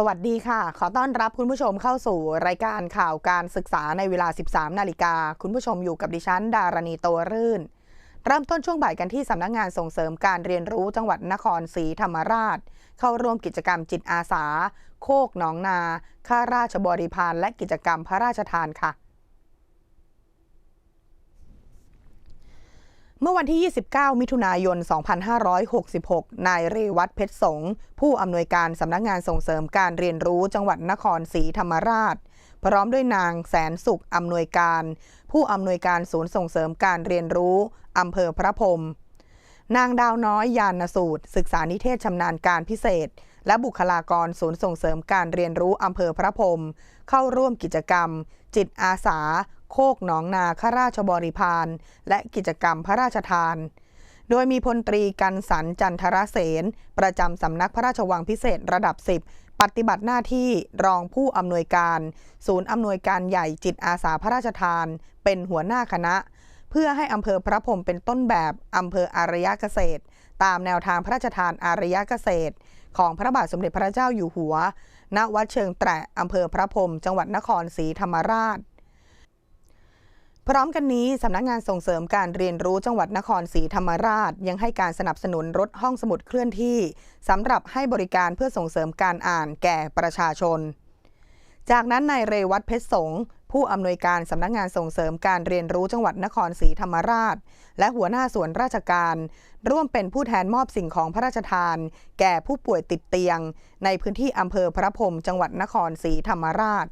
สวัสดีค่ะ ขอต้อนรับคุณผู้ชมเข้าสู่รายการข่าวการศึกษาในเวลา 13 นาฬิกา คุณผู้ชมอยู่กับดิฉัน ดารณีโตรื่น เริ่มต้นช่วงบ่ายกันที่สำนักงงานส่งเสริมการเรียนรู้จังหวัดนครศรีธรรมราช เข้าร่วมกิจกรรมจิตอาสา โคกหนองนา ข้าราชบริพารและกิจกรรมพระราชทานค่ะ มื่อวันที่ 29 มิถุนายน 2566 นายเรวัตเพชรสงฆ์ผู้อำนวยการสำนักงานส่งเสริมการเรียนรู้จังหวัดนครศรีธรรมราช พร้อมด้วยนางแสนสุขอำนวยการ ผู้อำนวยการศูนย์ส่งเสริมการเรียนรู้อำเภอพระพรมนางดาวน้อยยานสูตร ศึกษานิเทศชำนาญการพิเศษ และบุคลากรศูนย์ส่งเสริมการเรียนรู้อำเภอพระพรมเข้าร่วมกิจกรรม จิตอาสา โคกหนองนาข้าราชบริพารและกิจกรรมพระราชทาน โดยมีพลตรีกันสันจันทรเสนประจำสำนักพระราชวังพิเศษระดับ 10 ปฏิบัติหน้าที่รองผู้อำนวยการ ศูนย์อำนวยการใหญ่จิตอาสาพระราชทาน เป็นหัวหน้าคณะ เพื่อให้อำเภอพระพรมเป็นต้นแบบอำเภออารยเกษตร ตามแนวทางพระราชทานอารยเกษตร ของพระบาทสมเด็จพระเจ้าอยู่หัว ณวัดเชิงแตะอำเภอพระพรมจังหวัดนครศรีธรรมราช พร้อมกันนี้สำนักงานส่งเสริมการเรียนรู้จังหวัดนครศรีธรรมราช ยังให้การสนับสนุนรถห้องสมุดเคลื่อนที่สำหรับให้บริการเพื่อส่งเสริมการอ่านแก่ประชาชน จากนั้นนายเรวัตเพชรสงผู้อำนวยการสำนักงานส่งเสริมการเรียนรู้จังหวัดนครศรีธรรมราช และหัวหน้าส่วนราชการ ร่วมเป็นผู้แทนมอบสิ่งของพระราชทาน แก่ผู้ป่วยติดเตียง ในพื้นที่อำเภอพระพรหมจังหวัดนครศรีธรรมราช